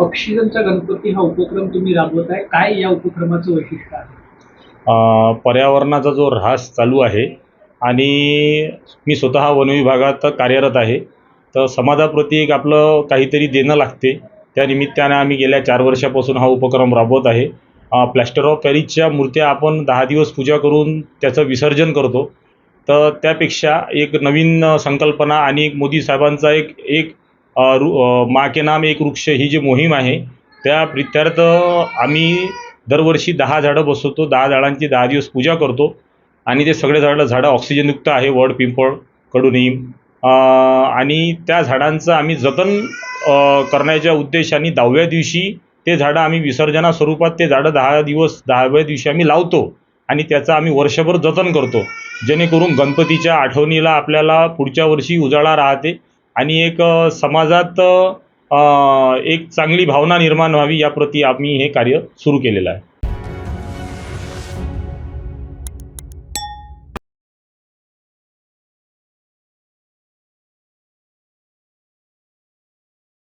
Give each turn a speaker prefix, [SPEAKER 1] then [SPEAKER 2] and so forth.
[SPEAKER 1] ऑक्सिजनचा गणपती हा उपक्रम तुम्ही राबवत आहे. काय या उपक्रमाचं वैशिष्ट्य आहे?
[SPEAKER 2] पर्यावरणाचा जो ऱ्हास चालू आहे आणि मी स्वतः वन विभागात कार्यरत आहे तर समाजाप्रती एक आपलं काहीतरी देणं लागते. त्या निमित्ताने आम्ही गेल्या चार वर्षापासून हा उपक्रम राबवत आहे. प्लॅस्टर ऑफ पॅरिसच्या मूर्त्या आपण दहा दिवस पूजा करून त्याचं विसर्जन करतो. तर त्यापेक्षा एक नवीन संकल्पना आणि एक मोदी साहेबांचा एक एक माँ के नाम एक वृक्ष ही जी मोहीम आहे त्या प्रित्यर्थ आम्ही दरवर्षी दहा झाडं बसवतो दहा झाडांची दहा दिवस पूजा करतो आणि ते सगळे झाडं झाडं ऑक्सिजनयुक्त आहे वड पिंपळ कडुनिम आणि त्या झाडांचं आम्ही जतन करण्याच्या उद्देशाने दहाव्या दिवशी ते झाडं आम्ही विसर्जना स्वरूपात ते झाडं दहा दिवस दहाव्या दिवशी आम्ही लावतो आणि त्याचं आम्ही वर्षभर जतन करतो. जेणेकरून गणपतीच्या आठवणीला आपल्याला पुढच्या वर्षी उजाळा राहते. आणि एक समाजात एक चांगली भावना निर्माण व्हावी याप्रती आम्ही हे कार्य सुरू केलेलं आहे.